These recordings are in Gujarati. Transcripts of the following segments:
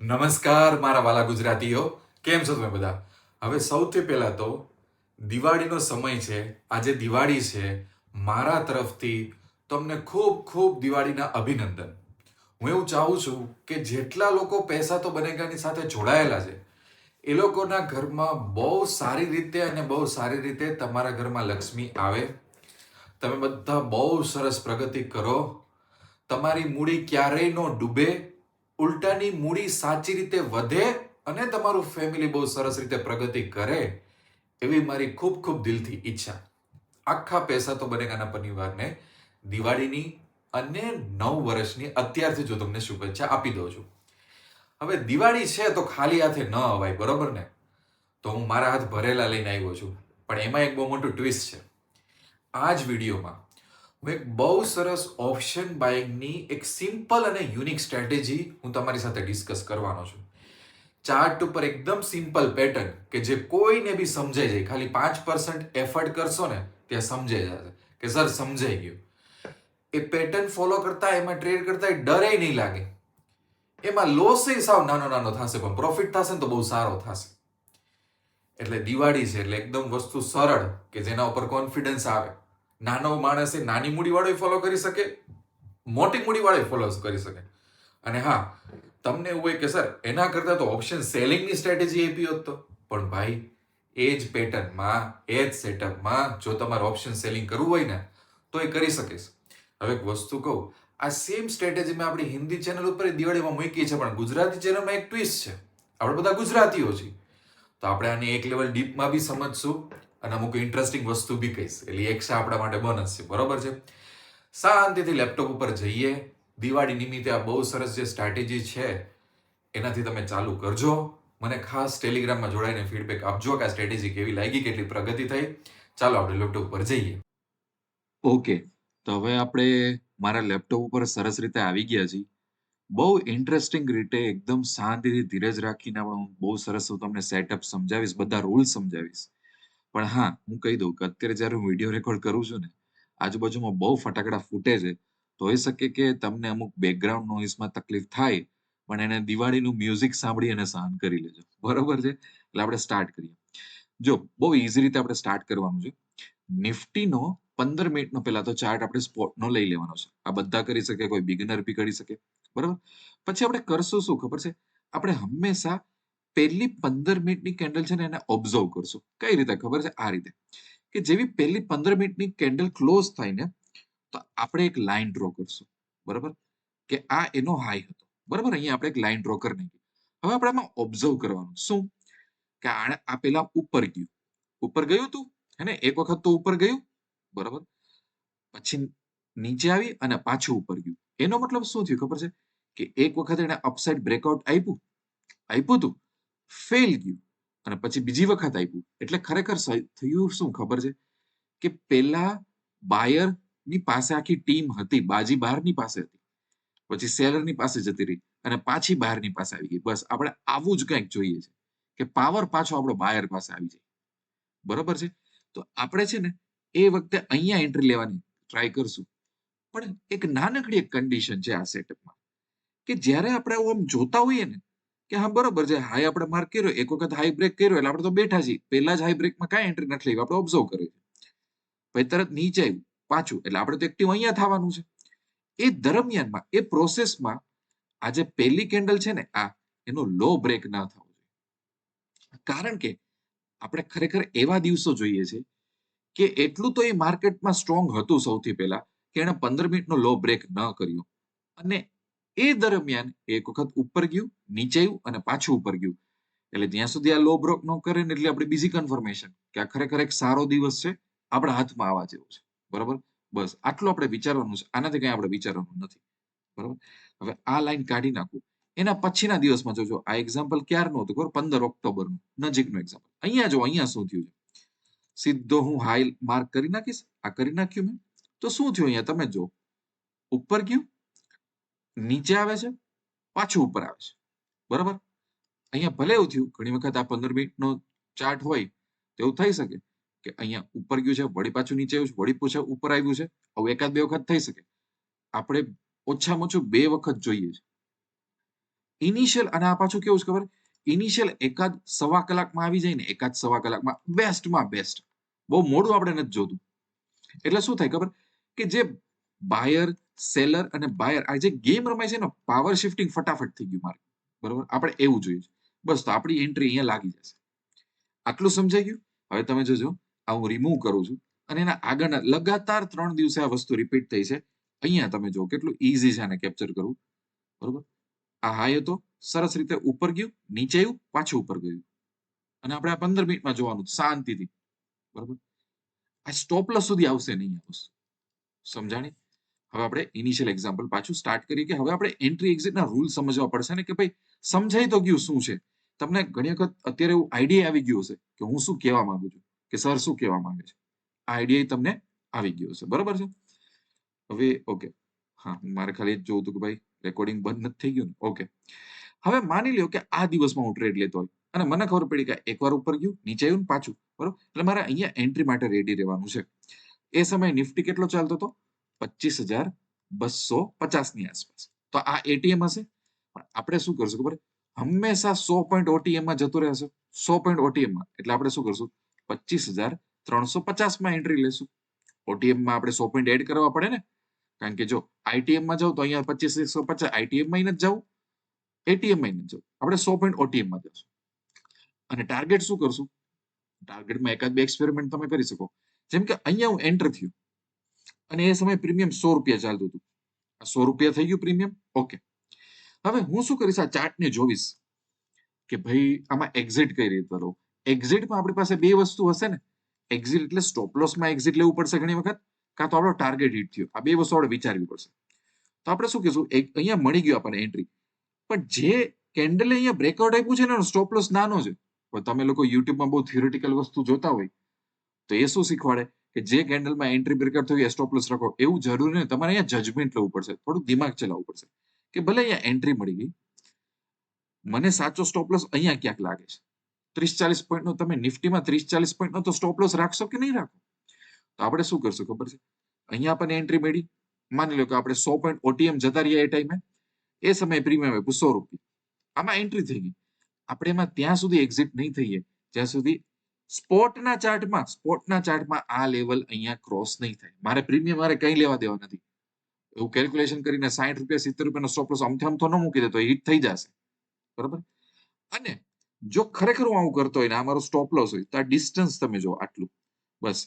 નમસ્કાર, મારા વાલા ગુજરાતીઓ. કેમ છો તમે બધા? હવે સૌથી પહેલાં તો દિવાળીનો સમય છે. આજે દિવાળી છે. મારા તરફથી તમને ખૂબ ખૂબ દિવાળીના અભિનંદન. હું એવું ચાહું છું કે જેટલા લોકો પૈસા તો બનેગાની સાથે જોડાયેલા છે, એ લોકોના ઘરમાં બહુ સારી રીતે અને બહુ સારી રીતે તમારા ઘરમાં લક્ષ્મી આવે. તમે બધા બહુ સરસ પ્રગતિ કરો. તમારી મૂડી ક્યારેય ન ડૂબે. ઉલટાની મૂડી સાચી રીતે વધે અને તમારું ફેમિલી બહુ સરસ રીતે પ્રગતિ કરે, એવી મારી ખૂબ ખૂબ દિલથી ઈચ્છા. આખા પૈસા તો બનેગાના પરિવારને દિવાળીની અને નવ વર્ષની અત્યારથી જો તમને શુભેચ્છા આપી દઉં છું. હવે દિવાળી છે તો ખાલી હાથે ન અવાય, બરોબર ને? તો હું મારા હાથ ભરેલા લઈને આવ્યો છું. પણ એમાં એક બહુ મોટું ટ્વિસ્ટ છે. આ જ વિડીયોમાં હું એક બહુ સરસ ઓપ્શન બાઇંગની એક સિમ્પલ અને યુનિક સ્ટ્રેટેજી હું તમારી સાથે ડિસ્કસ કરવાનો છું. ચાર્ટ ઉપર એકદમ સિમ્પલ પેટર્ન કે જે કોઈને બી સમજાઈ જાય. ખાલી પાંચ પર્સન્ટ એફર્ટ કરશો ને, ત્યાં સમજાઈ જશે કે સર સમજાઈ ગયું. એ પેટર્ન ફોલો કરતા, એમાં ટ્રેડ કરતા ડરે નહીં લાગે. એમાં લોસ સાવ નાનો નાનો થશે, પણ પ્રોફિટ થશે ને તો બહુ સારો થશે. એટલે દિવાળી છે, એટલે એકદમ વસ્તુ સરળ કે જેના ઉપર કોન્ફિડન્સ આવે. નાનો માણસ એ નાની મૂડી વાળો ફોલો કરી શકે, મોટી મૂડી વાળો ફોલો કરી શકે. અને હા, તમને એવું હોય કે સર એના કરતા તો ઓપ્શન સેલિંગની સ્ટ્રેટેજી આપી હોત તો. પણ ભાઈ, એ જ પેટર્નમાં એ જ સેટઅપમાં જો તમારે ઓપ્શન સેલિંગ કરવું હોય ને, તો એ કરી શકીશ હવે એક વસ્તુ કહું, આ સેમ સ્ટ્રેટેજી મેં આપણી હિન્દી ચેનલ ઉપર દિવાળીમાં મૂકી છે, પણ ગુજરાતી ચેનલમાં એક ટ્વિસ્ટ છે. આપણે બધા ગુજરાતીઓ છીએ. તો આપણે આને એક લેવલ ડીપમાં બી સમજશું અને અમુક ઇન્ટરેસ્ટિંગ વસ્તુ બી કહીશ. એટલે એક છે આપણા માટે બોનસ છે. બરોબર છે? શાંતિથી લેપટોપ ઉપર જઈએ. દિવાળી નિમિત્તે આ બહુ સરસ જે સ્ટ્રેટેજી છે, એનાથી તમે ચાલુ કરજો. મને ખાસ ટેલિગ્રામમાં જોડાઈને ફીડબેક આપજો કે આ સ્ટ્રેટેજી કેવી લાગી, કેટલી પ્રગતિ થઈ. ચાલો આપણે લેપટોપ ઉપર જઈએ. ઓકે તો હવે આપણે મારા લેપટોપ ઉપર સરસ રીતે આવી ગયા છીએ. બહુ ઇન્ટરેસ્ટિંગ રીતે એકદમ શાંતિથી ધીરજ રાખીને આપણે હું બહુ સરસ હું તમને સેટઅપ સમજાવીશ, બધા રૂલ્સ સમજાવીશ. પણ હા, હું કહી દઉં કે અત્યારે જ્યારે હું વીડિયો રેકોર્ડ કરું છું ને, આજુબાજુમાં બહુ ફટાકડા ફૂટે છે, તો હોઈ શકે કે તમને અમુક બેકગ્રાઉન્ડ નોઇઝમાં તકલીફ થાય, પણ એને દિવાળીનું મ્યુઝિક સાંભળી અને સહન કરી લેજો. બરોબર છે? એટલે આપણે સ્ટાર્ટ કરીએ. જો, બહુ ઇઝી રીતે આપણે સ્ટાર્ટ કરવાનું છે. નિફ્ટીનો પંદર મિનિટનો પહેલા તો ચાર્ટ આપણે સ્પોટનો લઈ લેવાનો છે. આ બધા કરી શકે, કોઈ બિગનર બી કરી શકે. બરાબર? પછી આપણે કરશું શું ખબર છે? આપણે હંમેશા પહેલી પંદર મિનિટની કેન્ડલ છે ને એને ઓબ્ઝર્વ કરશું. કઈ રીતે? ખબર છે? આ રીતે. કે જેવી પહેલી પંદર મિનિટની કેન્ડલ ક્લોઝ થાય ને, તો આપણે એક લાઈન ડ્રો કરશું. બરાબર? કે આ એનો હાઈ હતો. બરાબર? અહીંયા આપણે એક લાઈન ડ્રો કરી નાખી હવે આપણે આમાં ઓબ્ઝર્વ કરવાનું. શું? કે આણે આ પેલા ઉપર ગયું. ઉપર ગયું હતું હે એક વખત તો ઉપર ગયું. બરાબર? પછી નીચે આવી અને પાછું ઉપર ગયું. એનો મતલબ શું થયું? ખબર છે? કે એક વખત એને અપસાઇડ બ્રેકઆઉટ આપ્યું. આપ્યું હતું ફેલ ગયું. અને પછી બીજી વખત આપ્યું. એટલે ખરેખર થયું શું ખબર છે? કે પેલા બાયરની પાસે આખી ટીમ હતી, બાજી બહારની પાસે હતી. પછી સેલરની પાસે જતી રહી અને પાછી બહારની પાસે આવી ગઈ. બસ, આપણે આવું જ કંઈક જોઈએ છે કે પાવર પાછો આપણો બાયર પાસે આવી જાય. બરોબર છે? તો આપણે છે ને એ વખતે અહીંયા એન્ટ્રી લેવાની ટ્રાય કરશું. પણ એક નાનકડી એક કન્ડિશન છે આ સેટઅપમાં કે જ્યારે આપણે આમ જોતા હોઈએ ને કે હા, બરોબર છે. હાઈ આપણે માર્ક કર્યો, એક વખત હાઈ બ્રેક કર્યો, એટલે આપણે તો બેઠા છીએ. પહેલા જ હાઈ બ્રેકમાં કાંઈ એન્ટ્રી નથી લેવી આપણે ઓબ્ઝર્વ કર્યું છે. પછી તરત નીચે આવ્યું, પાછું. એટલે આપણે તો એક્ટિવ અહીંયા થવાનું છે. એ દરમિયાનમાં, એ પ્રોસેસમાં આ જે પહેલી કેન્ડલ છે ને, આ, એનો લો બ્રેક ના થવો જોઈએ. કારણ કે આપણે ખરેખર એવા દિવસો જોઈએ છે કે એટલું તો એ માર્કેટમાં સ્ટ્રોંગ હતું સૌથી પહેલા કે એણે પંદર મિનિટનો લો બ્રેક ન કર્યો. અને એ દરમિયાન એક વખત ઉપર ગયું, નીચે આવ્યું અને પાછું ઉપર ગયું. એટલે જ્યાં સુધી આ લો બ્રોક ન કરે ને એટલે આપણે બીજી કન્ફર્મેશન કે આ ખરેખર એક સારો દિવસ છે, આપણા હાથમાં આવવા જેવો છે. બરોબર? બસ, આટલું આપણે વિચારવાનું છે. આનાથી કઈ આપણે વિચારવાનું નથી. બરોબર? હવે આ લાઈન કાઢી નાખું. એના પછીના દિવસમાં જોજો, આ એક્ઝામ્પલ ક્યારનું હતું પંદર ઓક્ટોબરનું, નજીકનું એક્ઝામ્પલ અહીંયા જો, અહીંયા શું થયું છે? સીધો હું હાઈ માર્ક કરી નાખીશ. આ કરી નાખ્યું મેં. તો શું થયું અહીંયા? તમે જો ઉપર ગયું નીચે આવે છે, પાછું ઉપર આવે છે. બરાબર? અહીંયા ભલે એવું થયું, ઘણી વખત આ પંદર મિનિટનો ચાર્ટ હોય તો એવું થઈ શકે કે અહીંયા ઉપર ગયું છે, વળી પાછું નીચે આવ્યું છે, વળી પૂછે ઉપર આવ્યું છે, આવું એકાદ બે વખત થઈ શકે. આપણે ઓછામાં ઓછું બે વખત જોઈએ છે. ઇનિશિયલ અને આ પાછું કેવું છે ખબર? ઇનિશિયલ એકાદ સવા કલાકમાં આવી જાય ને, એકાદ સવા કલાકમાં બેસ્ટમાં બેસ્ટ. બહુ મોડું આપણે નથી જોતું. એટલે શું થાય ખબર? કે જે બાયર સેલર અને બાયર આ જે ગેમ રમાય છે ને પાવર શિફ્ટિંગ ફટાફટ થઈ ગયું મારે. બરોબર? આપણે એવું જોઈએ છે. બસ તો આપણી એન્ટ્રી અહીંયા લાગી જશે. આટલું સમજાઈ ગયું? હવે તમે જોજો, આ હું રિમૂવ કરું છું અને એના આગળના લગાતાર ત્રણ દિવસે આ વસ્તુ રિપીટ થઈ છે. અહીંયા તમે જો કેટલું ઈઝી છે આને કેપ્ચર કરવું. બરોબર? આ હાઈ હતો, સરસ રીતે ઉપર ગયું, નીચે આવ્યું, પાછું ઉપર ગયું. અને આપણે આ પંદર મિનિટમાં જોવાનું શાંતિથી. બરોબર? આ સ્ટોપલસ સુધી આવશે નહીં આ વસ્તુ. સમજાણી? હવે આપણે ઇનિશિયલ એક્ઝામ્પલ પાછું સ્ટાર્ટ કરીએ કે હવે આપણે એન્ટ્રી એક્ઝિટના રૂલ સમજવા પડશે ને કે ભાઈ સમજાઈ તો ગયું શું છે? તમને ઘણી વખત અત્યારે એવું આઈડિયા આવી ગયું હશે કે હું શું કહેવા માંગુ છું? કે સર શું કહેવા માંગે છે? આ આઈડિયા તમને આવી ગયો હશે. બરોબર છે? હવે ઓકે હા મારે ખાલી જ જોવું હતું કે ભાઈ રેકોર્ડિંગ બંધ નથી થઈ ગયું ને? ઓકે હવે માની લ્યો કે આ દિવસમાં હું ટ્રેડ લેતો હોય અને મને ખબર પડી કે એકવાર ઉપર ગયું, નીચે આવ્યું ને પાછું. બરોબર? એટલે મારે અહીંયા એન્ટ્રી માટે રેડી રહેવાનું છે. એ સમયે નિફ્ટી કેટલો ચાલતો હતો? પચીસ હજાર બસો પચાસની આસપાસ. તો આ એટીએમ હશે. પણ આપણે શું કરશું ખબર? હંમેશા સો પોઈન્ટ ઓટીએમમાં જતું રહેશે. સો પોઈન્ટ ઓટીએમમાં. એટલે આપણે શું કરશું? પચીસ હજાર ત્રણસો પચાસમાં એન્ટ્રી લેશું ઓટીએમમાં આપણે સો પોઈન્ટ એડ કરવા પડે ને? કારણ કે જો આઈટીએમમાં જાવ તો અહીંયા પચીસ એકસો પચાસ. આઈટીએમમાં નથી જવું. એટીએમમાં નથી જવું. આપણે સો પોઈન્ટ ઓટીએમમાં જશું. અને ટાર્ગેટ શું કરશું? ટાર્ગેટમાં એકાદ બે એક્સપેરિમેન્ટ તમે કરી શકો. જેમ કે અહીંયા હું એન્ટર થયું. અને એ સમયે પ્રીમિયમ સો રૂપિયા ચાલતું હતું. આ સો રૂપિયા થઈ ગયું પ્રીમિયમ? ઓકે. હવે હું શું કરીશ? આ ચાર્ટને જોઈશ કે ભાઈ આમાં એક્ઝિટ કઈ રીતે કરો એક્ઝિટમાં આપણી પાસે બે વસ્તુ હશે ને. એક્ઝિટ એટલે સ્ટોપ લોસમાં એક્ઝિટ લેવું પડશે ઘણી વખત, કાં તો આપણો ટાર્ગેટ હિટ થયો. આ બે વસ્તુ આપણે વિચારવી પડશે. તો આપણે શું કહીશું અહીંયા મળી ગયું આપણને એન્ટ્રી પણ જે કેન્ડલે અહીંયા બ્રેકઆઉટ આપ્યું છે ને સ્ટોપ લોસ નાનો છે. પણ તમે લોકો યુટ્યુબમાં બહુ થિયોરિટિકલ વસ્તુ જોતા હોય, તો એ શું શીખવાડે? કે જે કેન્ડલમાં એન્ટ્રી બ્રેકઆઉટ થયું, એ સ્ટોપ લોસ રાખો. એવું જરૂરી નહીં. તમારે અહીંયા જજમેન્ટ લેવું પડશે. થોડું દિમાગ ચલાવવું પડશે. કે ભલે અહીંયા એન્ટ્રી મળી ગઈ, મને સાચો સ્ટોપ લોસ અહીંયા ક્યાંક લાગે છે? ત્રીસ ચાલીસ પોઈન્ટ નો, તમે નિફ્ટીમાં ત્રીસ ચાલીસ પોઈન્ટ નો તો સ્ટોપ લોસ રાખશો કે નહીં રાખો? તો આપણે શું કરશું ખબર છે? અહીંયા આપણને એન્ટ્રી મળી. માની લો કે આપણે સો પોઈન્ટ ઓટીએમ જતા રહ્યા એ ટાઈમે એ. સમયે પ્રીમિયમ આપ્યું સો રૂપિયા. આમાં એન્ટ્રી થઈ ગઈ. આપણે એમાં ત્યાં સુધી એક્ઝિટ નહીં થઈએ. જ્યાં સુધી સ્પોટના ચાર્ટમાં સ્પોટના ચાર્ટમાં આ લેવલ અહીંયા ક્રોસ નહીં થાય. મારે પ્રીમિયમ મારે કંઈ લેવા દેવા નથી. એવું કેલ્ક્યુલેશન કરીને સાઠ રૂપિયા, સિત્તેર રૂપિયાનો સ્ટોપ લોસ અમથે અમથો ન મૂકી દે તો હિટ થઈ જશે. બરાબર? અને જો ખરેખર હું આવું કરતો હોય ને, આ મારો સ્ટોપ લોસ હોય, તો આ ડિસ્ટન્સ તમે જો આટલું. બસ.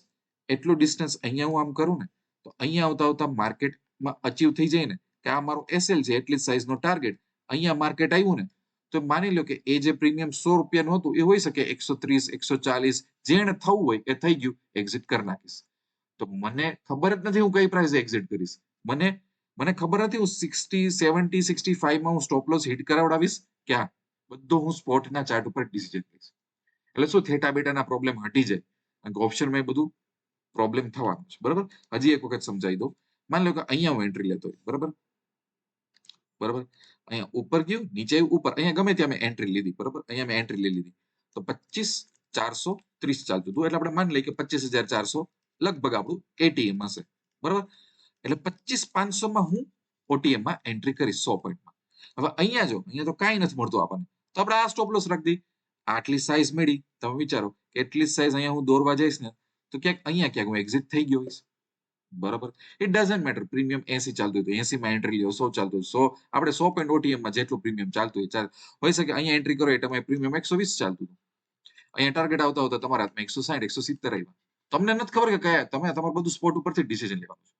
એટલું ડિસ્ટન્સ અહીંયા હું આમ કરું ને, તો અહીંયા આવતા આવતા માર્કેટમાં અચીવ થઈ જાય ને, કે આ મારો એસએલ છે, એટલી સાઇઝનો ટાર્ગેટ અહીંયા માર્કેટ આવ્યું ને તો માની લો કે એ જે પ્રીમિયમ સો રૂપિયાનું હતું, એ હોઈ શકે એકસો ત્રીસ, એકસો ચાલીસ જેને થવું હોય એ થઈ ગયું એક્ઝિટ કરી નાખીશ. તો મને ખબર જ નથી હું કઈ પ્રાઇસ એક્ઝિટ કરીશ. મને મને ખબર નથી હું સિક્સટી સેવન્ટી સિક્સટી ફાઈવમાં હું સ્ટોપ લોસ હિટ કરાવડાવીશ ક્યાં? બધું હું સ્પોટના ચાર્ટ ઉપર ડિસિઝન લઈશ. એટલે શું થેટા બેટાના પ્રોબ્લેમ હટી જાય. કારણ કે ઓપ્શનમાં એ બધું પ્રોબ્લેમ થવાનું છે. બરાબર? હજી એક વખત સમજાવી દઉં. માની લો કે અહીંયા હું એન્ટ્રી લેતો હોય બરાબર? બરાબર? અહીંયા ઉપર ગયું, નીચે ઉપર. અહીંયા ગમે ત્યાં મેં એન્ટ્રી લીધી, બરાબર? અહીંયા મેં એન્ટ્રી લઈ લીધી. તો પચીસ ચારસો ત્રીસ ચાલતું હતું. એટલે આપણે માની લઈએ કે પચીસ હજાર ચારસો લગભગ આપણું એટીએમ હશે. બરાબર? એટલે પચીસ પાંચસો માં હું ઓટીએમમાં એન્ટ્રી કરીશ સો પોઈન્ટમાં. હવે અહીંયા જો, અહીંયા તો કાંઈ નથી મળતું આપણને. તો આપણે આ સ્ટોપ લોસ રાખી આટલી સાઈઝ મળી તમે વિચારો એટલી સાઈઝ અહીંયા હું દોરવા જઈશ ને, તો ક્યાંક, અહીંયા ક્યાંક હું એક્ઝિટ થઈ ગયો હોઈશ. બરાબર it doesn't matter premium AC ચાલતું હતું એસી માં એન્ટ્રી લ્યો સો ચાલતું સો આપણે સો પોઈન્ટ ઓટીએમમાં જેટલું પ્રીમિયમ ચાલતું હોય ચાલ હોઈ શકે અહીંયા એન્ટ્રી કરો એટલે પ્રીમિયમ એકસો વીસ ચાલતું હતું અહીંયા ટાર્ગેટ આવતા આવતા તમારા હાથમાં એકસો સાઠ એકસો સિત્તેર આવ્યા તમને નથી ખબર કે કયા તમે તમારું બધું સ્પોટ ઉપરથી ડિસિઝન લેવાનું છે।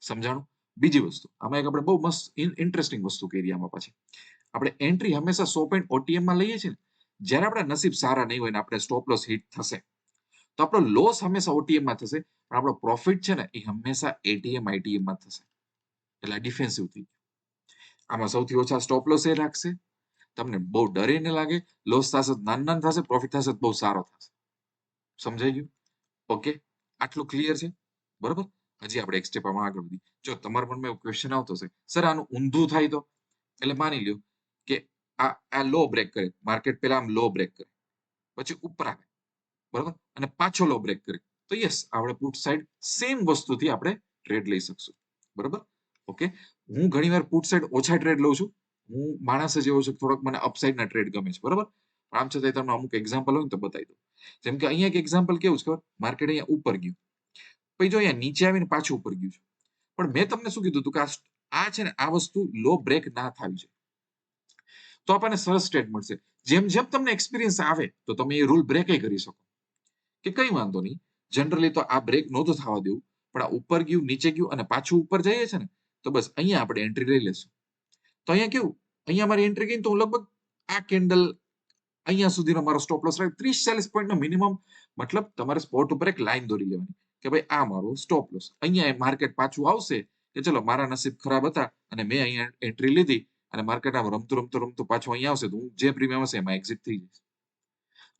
સમજાણું? બીજી વસ્તુ, આમાં એક આપણે બહુ મસ્ત ઇન્ટરેસ્ટિંગ વસ્તુ કરી આમાં પછી. આપણે એન્ટ્રી હંમેશા સો પોઈન્ટ ઓટીએમમાં લઈએ છીએ ને, જ્યારે આપણા નસીબ સારા નહીં હોય ને, આપણે સ્ટોપ લોસ હિટ થશે. તો આપણો લોસ હંમેશા ઓટીએમમાં થશે, પણ આપણો પ્રોફિટ છે ને, એ હંમેશા એટીએમ આઈટીએમમાં થશે. એટલે ડિફેન્સિવ થઈ આમાં સૌથી ઓછા સ્ટોપ લોસ એ રાખશે. તમને બહુ ડરે ન લાગે લોસ થશે નાન નાન થશે પ્રોફિટ થશે બહુ સારો થશે. સમજાઈ ગયું? ઓકે આટલું ક્લિયર છે? બરોબર? હજી આપણે એક સ્ટેપ આગળ વધી જો તમારા મનમાં એવું ક્વેશ્ચન આવતો હશે, સર, આનું ઊંધું થાય તો? એટલે માની લ્યો કે આ આ લો બ્રેક કરે. માર્કેટ પેલા આમ લો બ્રેક કરે. પછી ઉપર આવે બરાબર? અને પાછો લો બ્રેક કરે તો યસ આપણે પુટ સાઈડ સેમ વસ્તુથી આપણે ટ્રેડ લઈ શકશું. બરાબર? ઓકે હું ઘણીવાર પુટ સાઈડ ઓછા ટ્રેડ લઉં છું. હું માણસ જ એવો છું થોડોક મને અપસાઇડના ટ્રેડ ગમે છે. બરાબર? આમ છતાં તમને અમુક એક્ઝામ્પલ હોય તો બતાવી દઉં. જેમ કે અહીંયા એક એક્ઝામ્પલ કેવું છે ખબર? માર્કેટ અહીંયા ઉપર ગયું. પછી જો અહીંયા નીચે આવીને પાછું ઉપર ગયું છે. પણ મેં તમને શું કીધું હતું કે આ છે ને, આ વસ્તુ લો બ્રેક ના થવી છે તો આપણને સરસ સ્ટેટ મળશે. જેમ જેમ તમને એક્સપિરિયન્સ આવે, તો તમે એ રૂલ બ્રેક કરી શકો. કે કઈ વાંધો નહીં. જનરલી તો આ બ્રેક નહોતું થવા દેવું. પણ આ ઉપર ગયું, નીચે ગયું અને પાછું ઉપર જઈએ છે ને, તો બસ અહીંયા આપણે એન્ટ્રી લઈ લેશું. તો અહીંયા કેવું? અહીંયા મારી એન્ટ્રી ગઈ તો હું લગભગ આ કેન્ડલ અહીંયા સુધીનો મારો સ્ટોપ લોસ રાખ ત્રીસ ચાલીસ પોઈન્ટનો મિનિમમ મતલબ તમારે સ્પોટ ઉપર એક લાઈન દોરી લેવાની. કે ભાઈ આ મારો સ્ટોપ લોસ અહીંયા માર્કેટ પાછું આવશે કે ચલો મારા નસીબ ખરાબ હતા અને મેં અહીંયા એન્ટ્રી લીધી અને માર્કેટ રમતું રમતું રમતું પાછું અહીંયા આવશે તો હું જે પ્રીમિયમ હશે એમાં એક્ઝિટ થઈ જઈશ.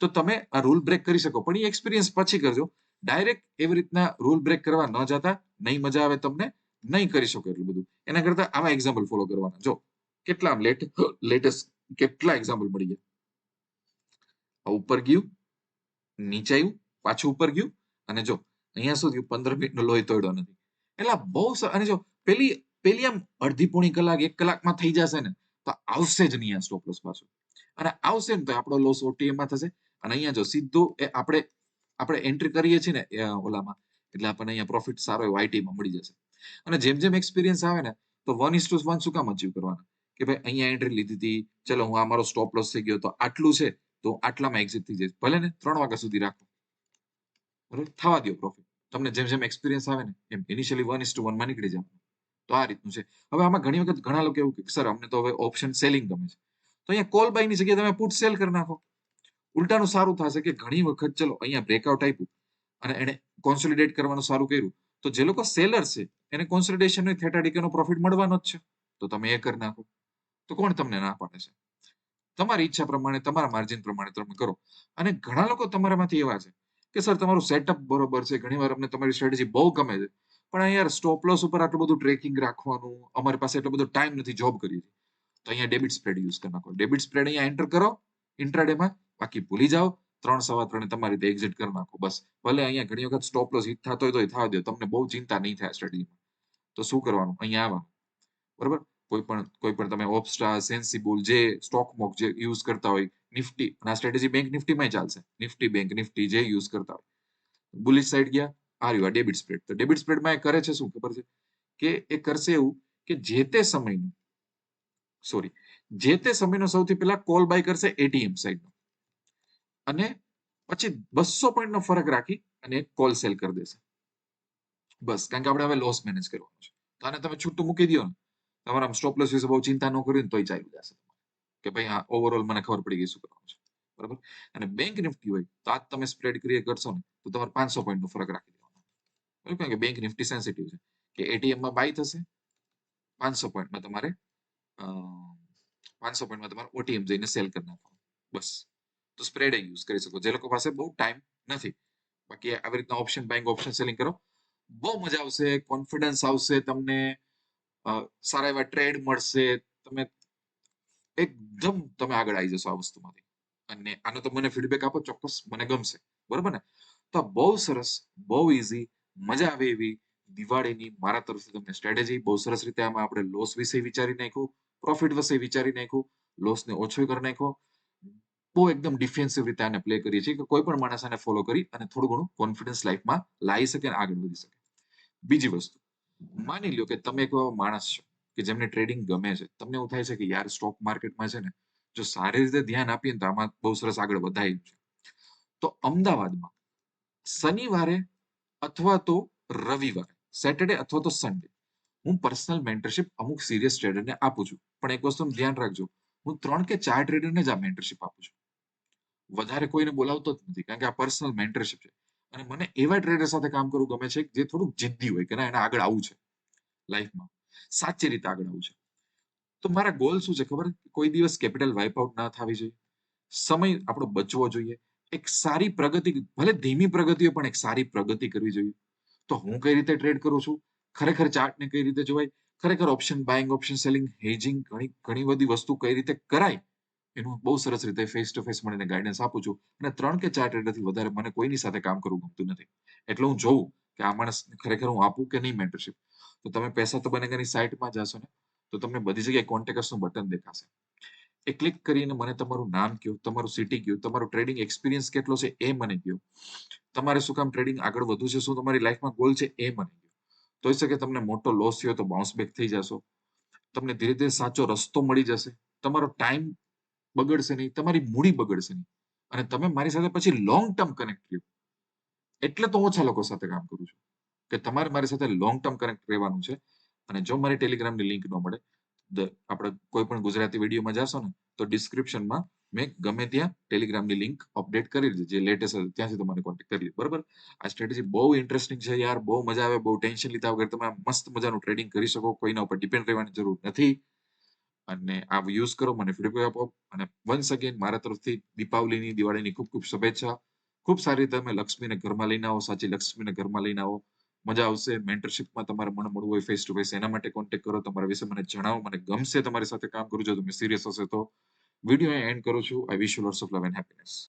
તો તમે આ રૂલ બ્રેક કરી શકો. પણ એ એક્સપિરિયન્સ પછી કરજો. ડાયરેક્ટ એવી રીતના રૂલ બ્રેક કરવા ન જતા. નહીં મજા આવે તમને, નહીં કરી શકો એટલું બધું. એના કરતા આવા એક્ઝામ્પલ ફોલો કરવાના. જો, કેટલા લેટ લેટેસ્ટ કેટલા એક્ઝામ્પલ મળી ગયા? આ ઉપર ગયું, નીચે આવ્યું, પાછું ઉપર ગયું, અને જો, અહીંયા થયું? પંદર મિનિટનો લોહી તોડ્યો નથી. એટલે બહુ અને જો, પેલી પેલી આમ અડધી પોણી કલાક, એક કલાકમાં થઈ જશે ને, તો આવશે જ નહીં આ સ્ટોપ લોસ પાછું. અને આવશે ને તો આપણો લોસ ઓટીએમમાં થશે. અને અહીંયા જો સીધું એ આપણે આપણે એન્ટ્રી કરીએ છીએ ને ઓલામાં, એટલે આપણને અહીંયા પ્રોફિટ સારો એવો આઈટીમાં મળી જશે. અને જેમ જેમ એક્સપિરિયન્સ આવે ને, તો વન ઇસ ટુ વન શું કામ અચીવ કરવાના? કે ભાઈ અહીંયા એન્ટ્રી લીધી હતી, ચલો હું આ મારો સ્ટોપ લોસ થઈ ગયો, તો આટલું છે, તો આટલામાં એક્ઝિટ થઈ જઈશ. ભલે ને ત્રણ વાગ્યા સુધી રાખો. બરોબર? થવા દો પ્રોફિટ તમને જેમ જેમ એક્સપિરિયન્સ આવે ને, એમ ઇનિશિયલી વન ઇસ ટુ વનમાં નીકળી જાવ તો આ રીતનું છે. હવે આમાં ઘણી વખત ઘણા લોકો એવું કે, સર, અમને તો હવે ઓપ્શન સેલિંગ ગમે છે. તો અહીંયા કોલ બાયની જગ્યાએ તમે પુટ સેલ કરી નાખો. ઉલટાનું સારું થશે કે ઘણી વખત ચલો અહીંયા બ્રેકઆઉટ આપ્યું અને એને કોન્સોલિડેટ કરવાનું સારું કર્યું. તો જે લોકો સેલર છે, એને કોન્સોલિડેશન થેટા ડીકેનો પ્રોફિટ મળવાનો જ છે. તો તમે એ કરી નાખો. તો કોણ તમને ના પાડે છે? તમારી ઈચ્છા પ્રમાણે, તમારા માર્જિન પ્રમાણે તમે કરો. અને ઘણા લોકો તમારામાંથી એવા છે કે, સર, તમારું સેટઅપ બરોબર છે. ઘણીવાર અમને તમારી સ્ટ્રેટેજી બહુ ગમે છે. પણ અહીંયા યાર સ્ટોપ લોસ ઉપર આટલું બધું ટ્રેકિંગ રાખવાનું, અમારી પાસે એટલો બધો ટાઈમ નથી જોબ કરી તો અહીંયા ડેબિટ સ્પ્રેડ યુઝ કરી નાખો. ડેબિટ સ્પ્રેડ અહીંયા એન્ટર કરો ઇન્ટ્રાડેમાં બાકી ભૂલી જાઓ. ત્રણ સવા ત્રણે તમારી રીતે એક્ઝિટ કરી નાખો. બસ. ભલે અહીંયા ઘણી વખત સ્ટોપ લોસ હિટ થતો હોય તો થવા દો તમને બહુ ચિંતા નહીં થાય સ્ટ્રેટેજીમાં તો શું કરવાનું? અહીંયા આવા. બરોબર? કોઈ પણ કોઈ પણ તમે ઓપસ્ટા સેન્સિબલ જે સ્ટોક મોક જે યુઝ કરતા હોય નિફ્ટી આ સ્ટ્રેટેજી બેંક નિફ્ટીમાં ચાલશે. નિફ્ટી બેંક નિફ્ટી જે યુઝ કરતા હોય. બુલિશ સાઈડ ગયા. આ રહ્યું ડેબિટ સ્પ્રેડ તો ડેબિટ સ્પ્રેડમાં એ કરે છે શું? ખબર છે? કે એ કરશે એવું કે જે તે સમયનું સોરી જે તે સમયનો સૌથી પહેલા કોલ બાય કરશે એટીએમ સાઈડનો અને પછી બસો પોઈન્ટનો ફરક રાખી અને કોલ સેલ કરી દેશે. બસ, કારણ કે આપણે હવે લોસ મેનેજ કરવાનું છે. તો આને તમે છૂટું મૂકી દો ને. તમારા સ્ટોપ લોસ વિશે બહુ ચિંતા ન કરી ને તોય ચાલી જશે. કે ભાઈ હા ઓવરઓલ મને ખબર પડી ગઈ શું કરવાનું છે. બરાબર? અને બેંક નિફ્ટી હોય, તો આજ તમે સ્પ્રેડ ક્રિએટ કરશો ને, તો તમારે પાંચસો પોઈન્ટ નો ફરક રાખી દેવાનો. કારણ કે બેંક નિફ્ટી સેન્સિટિવ છે. કે એટીએમમાં બાય થશે, પાંચસો પોઈન્ટમાં તમારે પાંચસો પોઈન્ટમાં તમારે ઓટીએમ જઈને સેલ કરી નાખવાનું. બસ. તો સ્પ્રેડ યુઝ કરી શકો. જે લોકો પાસે બહુ ટાઈમ નથી. બાકી આવી રીતના ઓપ્શન બાઇંગ ઓપ્શન સેલિંગ કરો. બહુ મજા આવશે કોન્ફિડન્સ આવશે તમને. સારા એવા ટ્રેડ મળશે. તમે એકદમ તમે આગળ આવી જશો આ વસ્તુમાંથી. અને આનો તો મને ફીડબેક આપો, ચોક્કસ મને ગમશે. બરોબર ને? તો બહુ સરસ, બહુ ઈઝી મજા આવે એવી દિવાળીની મારા તરફથી તમને સ્ટ્રેટેજી બહુ સરસ રીતે આમાં આપણે લોસ વિશે વિચારી નાખ્યું પ્રોફિટ વિશે વિચારી નાખ્યું લોસને ઓછો કરી નાખ્યો. બહુ એકદમ ડિફેન્સિવ રીતે આને પ્લે કરીએ છીએ કે કોઈ પણ માણસ આને ફોલો કરી અને થોડું ઘણું કોન્ફિડન્સ લાઈફમાં લાવી શકે અને આગળ વધી શકે. બીજી વસ્તુ, માની લ્યો કે તમે એક માણસ છો કે જેમને ટ્રેડિંગ ગમે છે. તમને એવું થાય છે કે યાર સ્ટોક માર્કેટમાં છે ને, જો સારી રીતે ધ્યાન આપીએ તો આમાં બહુ સરસ આગળ વધાય છે તો અમદાવાદમાં શનિવારે અથવા તો રવિવારે સેટરડે અથવા તો સન્ડે હું પર્સનલ મેન્ટરશિપ અમુક સિરિયસ ટ્રેડરને આપું છું. પણ એક વસ્તુ ધ્યાન રાખજો, હું ત્રણ કે ચાર ટ્રેડરને જ આ મેન્ટરશિપ આપું છું. વધારે કોઈને બોલાવતો જ નથી, કારણ કે આ પર્સનલ મેન્ટરશિપ છે. અને મને એવા ટ્રેડર સાથે કામ કરવું ગમે છે જે થોડુંક જિદ્દી હોય કે ના, એને આગળ આવવું છે લાઈફમાં સાચી રીતે આગળ આવવું છે. તો મારા ગોલ શું છે ખબર? કોઈ દિવસ કેપિટલ વાઇપ આઉટ ના થવી જોઈએ. સમય આપણો બચવો જોઈએ. એક સારી પ્રગતિ, ભલે ધીમી પ્રગતિ પણ એક સારી પ્રગતિ કરવી જોઈએ. તો હું કઈ રીતે ટ્રેડ કરું છું? ખરેખર ચાર્ટને કઈ રીતે જોવાય? ખરેખર option buying option selling hedging ઘણી ઘણી બધી વસ્તુ કઈ રીતે કરાય? એનું બહુ સરસ રીતે ફેસ ટુ ફેસ મળીને ગાઈડન્સ આપું છું. અને ત્રણ કે ચાર ટ્રેડરથી વધારે મને કોઈની સાથે કામ કરવું ગમતું નથી. એટલે હું જોઉં કે આ માણસ ખરેખર હું આપું કે નહીં મેન્ટરશિપ તો તમે પૈસા તો બનેગાની સાઇટમાં જશો ને, તો તમને બધી જગ્યાએ કોન્ટેક્ટર્સનું બટન દેખાશે. એ ક્લિક કરીને મને તમારું નામ કયો, તમારું સિટી કયો, તમારું ટ્રેડિંગ એક્સપિરિયન્સ કેટલો છે એ મને કયો. તમારે શું કામ ટ્રેડિંગ આગળ વધવું છે, શું તમારી લાઈફમાં ગોલ છે એ મને કયો. તો શકે તમને મોટો લોસ થયો તો બાઉન્સ બેક થઈ જશો. તમને ધીરે ધીરે સાચો રસ્તો મળી જશે. તમારો ટાઈમ બગડશે નહીં, તમારી મૂડી બગડશે નહીં. અને તમે મારી સાથે પછી લોંગ ટર્મ કનેક્ટ રહ્યો. એટલે તો ઓછા લોકો સાથે કામ કરું છું. કે તમારે મારી સાથે લોંગ ટર્મ કનેક્ટ રહેવાનું છે. અને જો મારી ટેલિગ્રામની લિંક ન મળે આપણે કોઈ પણ ગુજરાતી વિડીયોમાં જશો ને, તો ડિસ્ક્રિપ્શનમાં મેં ગમે ત્યાં ટેલિગ્રામની લિંક અપડેટ કરી દીધી, જે લેટેસ્ટ હતી ત્યાંથી તમારે કોન્ટેક્ટ કરી બરાબર? આ સ્ટ્રેટેજી બહુ ઇન્ટરેસ્ટિંગ છે યાર, બહુ મજા આવે, બહુ ટેન્શન લીધા વગર તમે મસ્ત મજાનું ટ્રેડિંગ કરી શકો, કોઈના ઉપર ડિપેન્ડ રહેવાની જરૂર નથી. અને આ યુઝ કરો, મને ફીડબેક આપો. અને વન્સ અગેન મારા તરફથી દીપાવલીની, દિવાળીની ખૂબ ખૂબ શુભેચ્છા. ખૂબ સારી રીતે તમે લક્ષ્મીને ઘરમાં લઈને આવો, સાચી લક્ષ્મીને ઘરમાં લઈને આવો. મજા આવશે. મેન્ટરશિપમાં તમારે મને મળવું હોય ફેસ ટુ ફેસ એના માટે કોન્ટેક્ટ કરો. તમારા વિશે મને જણાવો. મને ગમશે તમારી સાથે કામ કરું જો તમે સિરિયસ હશે તો. વીડિયો એન્ડ કરું છું. I wish you lots of love and happiness